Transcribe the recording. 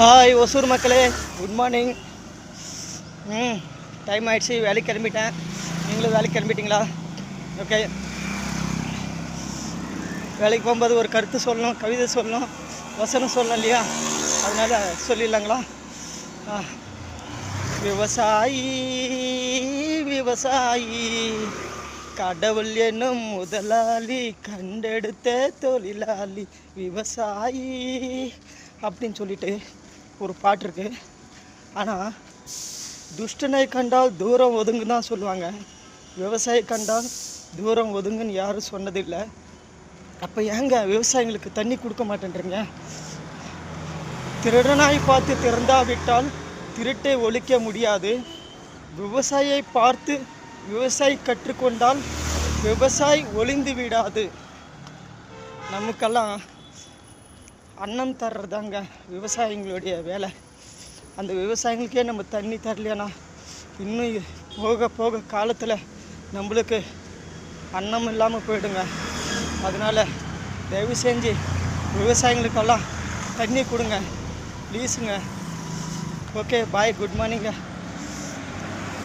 Hi Hosur மக்களே. Good morning ம் time ஆகிடுச்சு வேலைக்கு கிளம்பிட்டேன். நீங்களும் வேலைக்கு கிளம்பிட்டீங்களா? ஓகே வேலைக்கு போகும்போது ஒரு கருத்து சொல்லணும் கவிதை சொல்லணும் வசனம் சொல்லணும் இல்லையா? அதனால் சொல்லிடலாங்களா? விவசாயி விவசாயி கடவுள் என்னும் முதலாளி கண்டெடுத்த தொழிலாளி விவசாயி அப்படின்னு சொல்லிட்டு ஒரு பாட்டு இருக்குது ஆனால் துஷ்டனை கண்டால் தூரம் ஒதுங்கு தான் சொல்லுவாங்க. விவசாயி கண்டால் தூரம் ஒதுங்குன்னு யாரும் சொன்னதில்லை. அப்போ ஏங்க விவசாயிங்களுக்கு தண்ணி கொடுக்க மாட்டேன்றீங்க? திருடனாய் பார்த்து திறந்தாவிட்டால் திருட்டை ஒழிக்க முடியாது. விவசாயியை பார்த்து விவசாயி கற்றுக்கொண்டால் விவசாயி ஒளிந்து விடாது. நமக்கெல்லாம் அன்னம் தர்றதாங்க விவசாயிங்களுடைய வேலை. அந்த விவசாயிகளுக்கே நம்ம தண்ணி தரலையானா இன்னும் போக போக காலத்தில் நம்மளுக்கு அன்னம் இல்லாமல் போயிடுங்க. அதனால் தயவு செஞ்சு விவசாயிங்களுக்கெல்லாம் தண்ணி கொடுங்க ப்ளீஸுங்க ஓகே பாய் குட் மார்னிங்க